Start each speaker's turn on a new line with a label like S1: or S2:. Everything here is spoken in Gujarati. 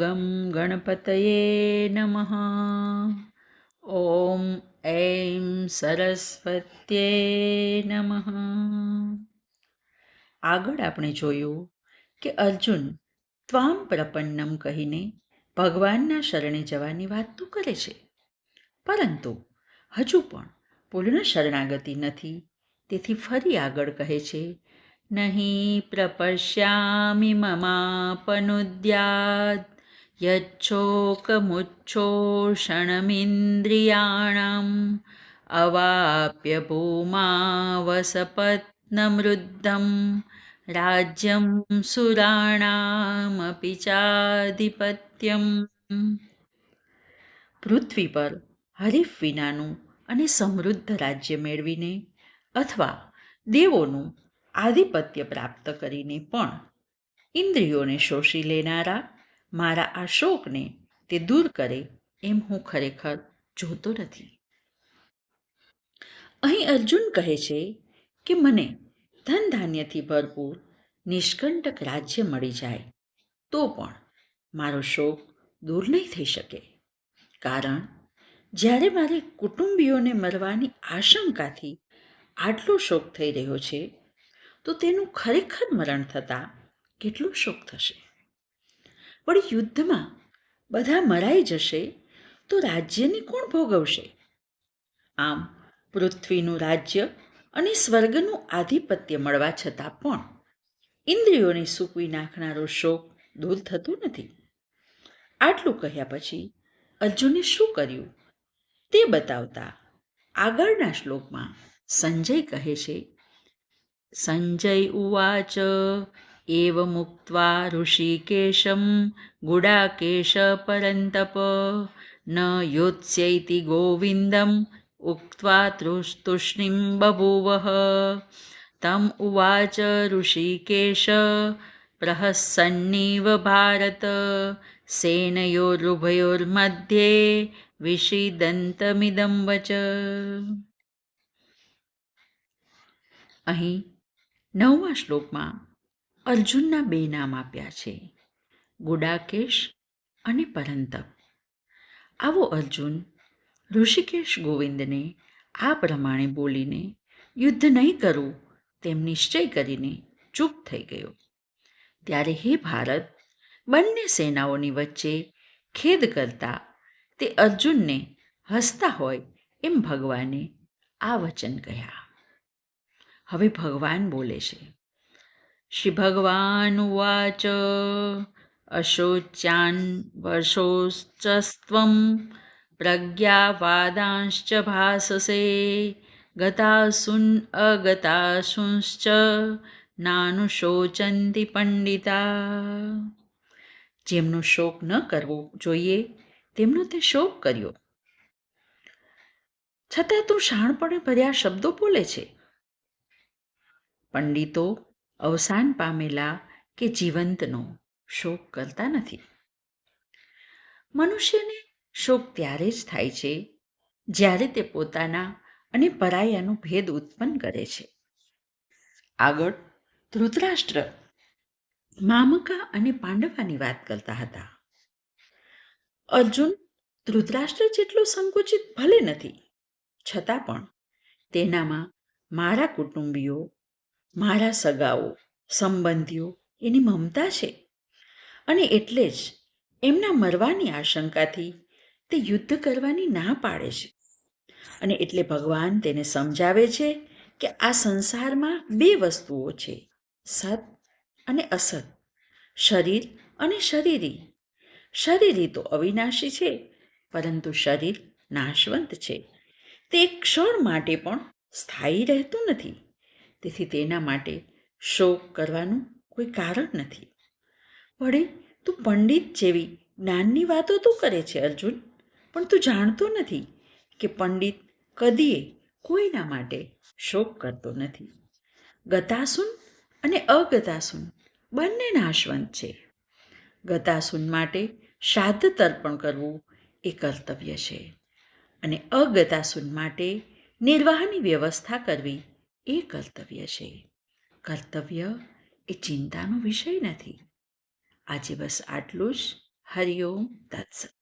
S1: ગમ ગણપતયે નમઃ ઓમ ऐं સરસ્વત્યે નમઃ આગળ આપણે જોયું કે અર્જુન ત્વામ પ્રપન્નમ કહીને ભગવાનના શરણે જવાની વાત તો કરે છે. પરંતુ હજુ પણ પૂર્ણ શરણાગતિ નથી. તેથી ફરી આગળ કહે છે, નહીં પ્રપશ્યામિ મમાપનુદ્યાદ યચ્છોકમુચ્છોષણમિન્દ્રિયાણામ अवाप्य भूमावसपत्नमृद्धं રાજ્યમ સુરાણામપી ચાધિપત્યમ પૃથ્વી પર હરીફ વિનાનું અને સમૃદ્ધ રાજ્ય મેળવીને અથવા દેવોનું આધિપત્ય પ્રાપ્ત કરીને પણ ઇન્દ્રિયોને શોષી લેનારા મારા આ શોકને તે દૂર કરે એમ હું ખરેખર જોતો નથી. અહીં અર્જુન કહે છે કે મને ધન ધાન્યથી ભરપૂર નિષ્કંટક રાજ્ય મળી જાય તો પણ મારો શોક દૂર નહીં થઈ શકે. કારણ જ્યારે મારે કુટુંબીઓને મરવાની આશંકાથી આટલો શોક થઈ રહ્યો છે, તો તેનું ખરેખર મરણ થતાં કેટલો શોક થશે? વળી યુદ્ધમાં બધા મરાઈ જશે તો રાજ્યને કોણ ભોગવશે? આમ પૃથ્વીનું રાજ્ય અને સ્વર્ગનું આધિપત્ય મળવા છતાં પણ ઇન્દ્રિયોને સૂકવી નાખનારો શોક દૂર થતો નથી. આટલું કહ્યા પછી અર્જુને શું કર્યું? તે બતાવતા આગળના શ્લોકમાં સંજય કહે છે, સંજય ઉવાચ એવ મુક્ત્વા ઋષિકેશમ ગુડાકેશ પરંતપ ન યોત્સ્યૈતિ ગોવિંદમ ઉક્ત્વા તૃસ્તુષ્ણીમ બભૂવઃ તમ ઉવાચ ઋષિકેશ પ્રહસન્નીવ ભારત સેનયોરુભયોર્મધ્યે વિષિદંતમિદં વચ અહીં નવમા શ્લોકમાં અર્જુનના બે નામ આપ્યા છે. ગુડાકેશ અને પરંતપ. આવો અર્જુન, ઋષિકેશ ગોવિંદને આ પ્રમાણે બોલીને યુદ્ધ નહીં કરવું તેમ નિશ્ચય કરીને ચૂપ થઈ ગયો. ત્યારે હે ભારત, બંને સેનાઓની વચ્ચે ખેદ કરતા તે અર્જુનને હસતા હોય એમ ભગવાને આ વચન કહ્યા. હવે ભગવાન બોલે છે શ્રી ભગવાન ઉવાચ અશોચ્યાન વર્ષોશ્ચસ્ત્વમ પ્રજ્ઞાવાદાંશ્ચ ભાસસે ગતાસુન અગતાસુંશ્ચ નાનુશોચંતિ પંડિતા જેમનો શોક ન કરવો જોઈએ, તેમનો તે શોક કર્યો. છતાં તું શાણપણે ભર્યા શબ્દો બોલે છે. પંડિતો અવસાન પામેલા કે જીવંતનો શોક કરતા નથી. મનુષ્યને શોક ત્યારે જ થાય છે, જ્યારે તે પોતાના અને પરાયાનો ભેદ ઉત્પન્ન કરે છે. આગળ ધૃતરાષ્ટ્ર મામકા અને પાંડવાની વાત કરતા હતા. અર્જુન ધૃતરાષ્ટ્ર જેટલો સંકુચિત ભલે નથી, છતાં પણ તેનામાં મારા કુટુંબીઓ મારા સગાઓ, સંબંધીઓ એની મમતા છે. અને એટલે જ એમના મરવાની આશંકાથી તે યુદ્ધ કરવાની ના પાડે છે. અને એટલે ભગવાન તેને સમજાવે છે કે આ સંસારમાં બે વસ્તુઓ છે, સત અને અસત. શરીર અને શરીરી. શરીરી તો અવિનાશી છે, પરંતુ શરીર નાશવંત છે. તે એક ક્ષણ માટે પણ સ્થાયી રહેતું નથી. તેથી તેના માટે શોક કરવાનું કોઈ કારણ નથી. વળી, તું પંડિત જેવી જ્ઞાનની વાતો તું કરે છે, અર્જુન, પણ તું જાણતો નથી કે પંડિત કદીએ કોઈના માટે શોક કરતો નથી. ગતાસુન અને અગતાસુન બંને નાશવંત છે. ગતાસુન માટે શ્રાદ્ધ તર્પણ કરવું એ કર્તવ્ય છે અને અગતાસુન માટે નિર્વાહની વ્યવસ્થા કરવી એ કર્તવ્ય છે. કર્તવ્ય એ ચિંતાનો વિષય નથી. આજે બસ આટલું જ. હરિઓમ તત્સત.